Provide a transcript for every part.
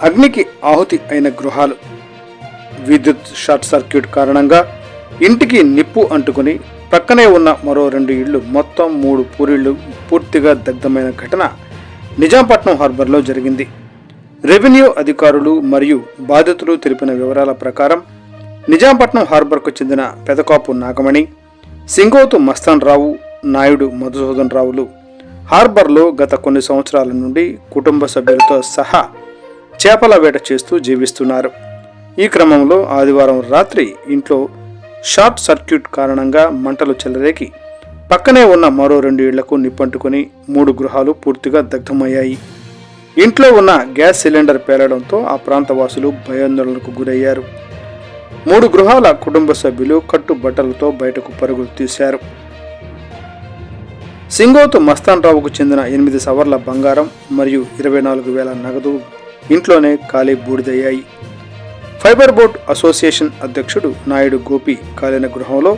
అగ్నికి ఆహుతి అయిన గృహాలు. విద్యుత్ షార్ట్ సర్క్యూట్ కారణంగా ఇంటికి నిప్పు అంటుకుని ప్రక్కనే ఉన్న మరో రెండు ఇళ్ళు మొత్తం మూడు పూరిళ్ళు పూర్తిగా దగ్ధమైన ఘటన నిజాంపట్నం హార్బర్లో జరిగింది. రెవెన్యూ అధికారులు మరియు బాధితులు తెలిపిన వివరాల ప్రకారం నిజాంపట్నం హార్బర్కు చెందిన పెదకాపు నాగమణి సింగోతు మస్తాన్ రావు నాయుడు మధుసూదన్ రావులు హార్బర్లో గత కొన్ని సంవత్సరాల నుండి కుటుంబ సభ్యులతో సహా చేపల వేట చేస్తూ జీవిస్తున్నారు. ఈ క్రమంలో ఆదివారం రాత్రి ఇంట్లో షార్ట్ సర్క్యూట్ కారణంగా మంటలు చెలరేకి పక్కనే ఉన్న మరో రెండు ఇళ్ళకు నిప్పంటుకుని మూడు గృహాలు పూర్తిగా దగ్ధమయ్యాయి. ఇంట్లో ఉన్న గ్యాస్ సిలిండర్ పేలడంతో ఆ ప్రాంతవాసులు భయాందోళనకు గురయ్యారు. మూడు గృహాల కుటుంబ సభ్యులు కట్టు బట్టలతో బయటకు పరుగులు తీశారు. సింగోతు మస్తాన్ రావుకు చెందిన ఎనిమిది సవర్ల బంగారం మరియు ఇరవై నాలుగు వేల నగదు ఇంట్లోనే ఖాళీ బూడిదయ్యాయి. ఫైబర్ బోట్ అసోసియేషన్ అధ్యక్షుడు నాయుడు గోపి కాలిన గృహంలో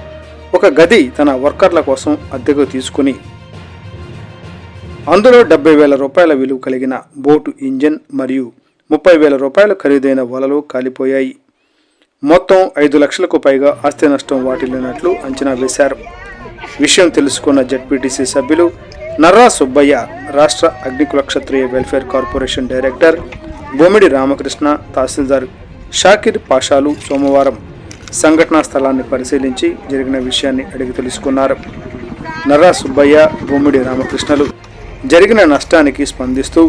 ఒక గది తన వర్కర్ల కోసం అద్దెకు తీసుకుని అందులో డెబ్బై వేల రూపాయల విలువ కలిగిన బోటు ఇంజిన్ మరియు ముప్పై వేల రూపాయల ఖరీదైన వలలు కాలిపోయాయి. మొత్తం ఐదు లక్షలకు పైగా ఆస్తి నష్టం వాటిల్లినట్లు అంచనా వేశారు. విషయం తెలుసుకున్న జడ్పీటీసీ సభ్యులు నర్రా సుబ్బయ్య రాష్ట్ర Agnikula Kshatriya welfare corporation director Bommidi Ramakrishna తహసీల్దార్ షాకిర్ పాషాలు సోమవారం సంఘటనా స్థలాన్ని పరిశీలించి జరిగిన విషయాన్ని అడిగి తెలుసుకున్నారు. నర్రా సుబ్బయ్య బొమ్మిడి రామకృష్ణలు జరిగిన నష్టానికి స్పందిస్తూ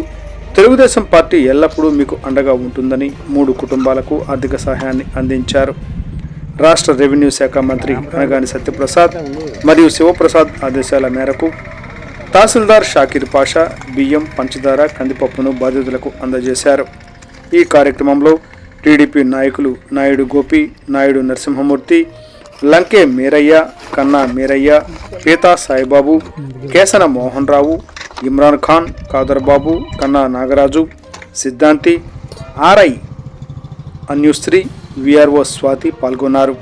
తెలుగుదేశం పార్టీ ఎల్లప్పుడూ మీకు అండగా ఉంటుందని మూడు కుటుంబాలకు ఆర్థిక సహాయాన్ని అందించారు. రాష్ట్ర రెవెన్యూ శాఖ మంత్రి అనగాని సత్యప్రసాద్ మరియు శివప్రసాద్ ఆదేశాల మేరకు తహసీల్దార్ షాకిర్ పాషా బియ్యం పంచదార కందిపప్పును బాధితులకు అందజేశారు. ఈ కార్యక్రమంలో టీడీపీ నాయకులు నాయుడు గోపి నాయుడు నరసింహమూర్తి లంకే మీరయ్య కన్నా మీరయ్య పీతా సాయిబాబు కేసన మోహన్ రావు ఇమ్రాన్ ఖాన్ కాదర్బాబు కన్నా నాగరాజు సిద్ధాంతి ఆర్ఐ అన్యుశ్రీ విఆర్ఓ స్వాతి పాల్గొన్నారు.